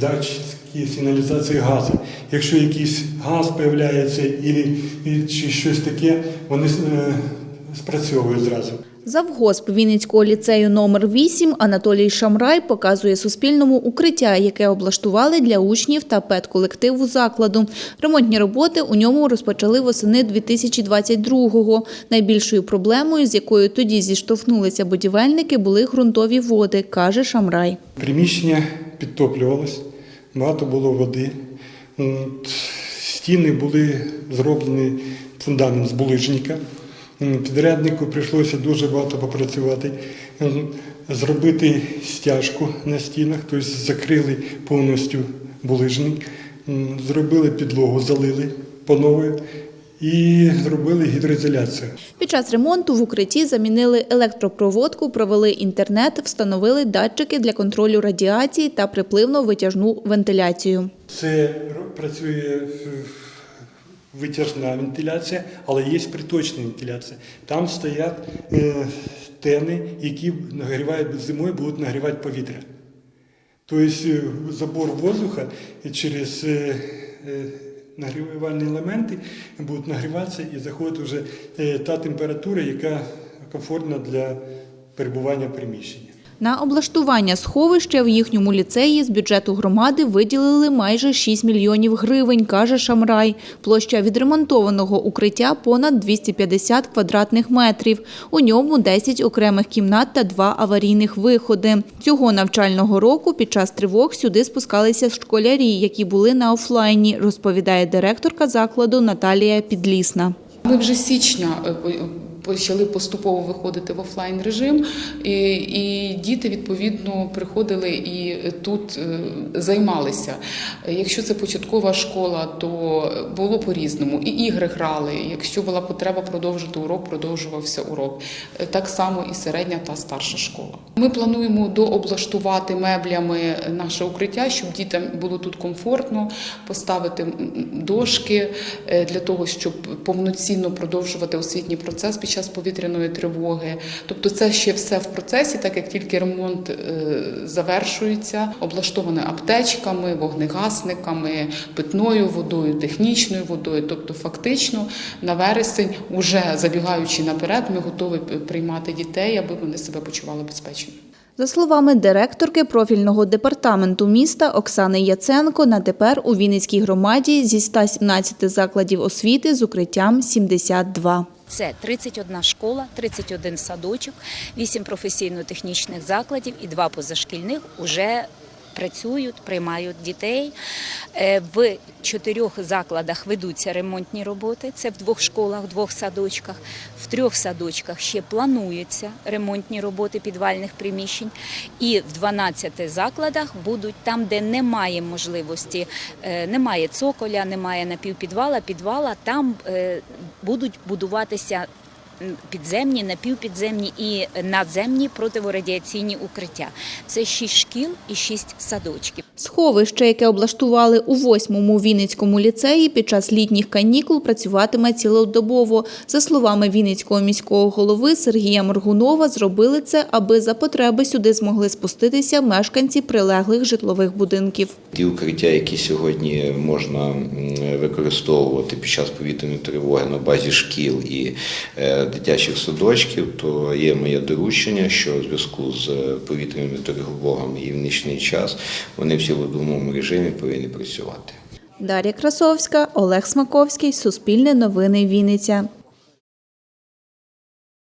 датчики сигналізації газу. Якщо якийсь газ з'являється чи щось таке, вони е, спрацьовують зразу. Завгосп Вінницького ліцею номер 8 Анатолій Шамрай показує Суспільному укриття, яке облаштували для учнів та педколективу закладу. Ремонтні роботи у ньому розпочали восени 2022-го. Найбільшою проблемою, з якою тоді зіштовхнулися будівельники, були ґрунтові води, каже Шамрай. Приміщення підтоплювалось, багато було води. Стіни були зроблені фундамент з булижника. Підряднику прийшлося дуже багато попрацювати, зробити стяжку на стінах, тобто закрили повністю булижник, зробили підлогу, залили по новій і зробили гідроізоляцію. Під час ремонту в укритті замінили електропроводку, провели інтернет, встановили датчики для контролю радіації та припливно-витяжну вентиляцію. Це працює витяжна вентиляція, але є приточна вентиляція. Там стоять е, тени, які нагрівають зимою, будуть нагрівати повітря. Тобто е, забор воздуха через е, нагрівальні елементи будуть нагріватися і заходить вже е, та температура, яка комфортна для перебування в приміщенні. На облаштування сховища в їхньому ліцеї з бюджету громади виділили майже 6 мільйонів гривень, каже Шамрай. Площа відремонтованого укриття понад 250 квадратних метрів. У ньому 10 окремих кімнат та два аварійних виходи. Цього навчального року під час тривог сюди спускалися школярі, які були на офлайні, розповідає директорка закладу Наталія Підлісна. Ми вже січня е, почали поступово виходити в офлайн режим, і, і діти відповідно приходили і тут е, займалися. Якщо це початкова школа, то було по-різному. І ігри грали. Якщо була потреба продовжити урок, продовжувався урок. Так само і середня та старша школа. Ми плануємо дооблаштувати меблями наше укриття, щоб дітям було тут комфортно, поставити дошки е, для того, щоб повноцінно продовжувати освітній процес під час повітряної тривоги. Тобто, це ще все в процесі, так як тільки ремонт е, завершується, облаштоване аптечками, вогнегасниками, питною водою, технічною водою. Тобто, фактично на вересень, уже забігаючи наперед, ми готові приймати дітей, аби вони себе почували безпечно. За словами директорки профільного департаменту міста Оксани Яценко, на тепер у Вінницькій громаді зі 117 закладів освіти з укриттям 72. Це 31 школа, 31 садочок, 8 професійно-технічних закладів і 2 позашкільних уже працюють, приймають дітей. Е, В чотирьох закладах ведуться ремонтні роботи. Це в двох школах, в двох садочках. В трьох садочках ще плануються ремонтні роботи підвальних приміщень. І в 12 закладах будуть там, де немає можливості, е, немає цоколя, немає напівпідвала, підвала, там е, будуть будуватися підземні, напівпідземні і надземні противорадіаційні укриття. Це шість шкіл і шість садочків. Сховище, яке облаштували у 8-му Вінницькому ліцеї, під час літніх канікул працюватиме цілодобово. За словами Вінницького міського голови Сергія Моргунова, зробили це, аби за потреби сюди змогли спуститися мешканці прилеглих житлових будинків. Ті укриття, які сьогодні можна використовувати під час повітряної тривоги на базі шкіл і е, дитячих садочків, то є моє доручення, що в зв'язку з повітряними тривогами і в нічний час вони всі в одному режимі повинні працювати. Дар'я Красовська, Олег Смаковський, Суспільне новини Вінниця.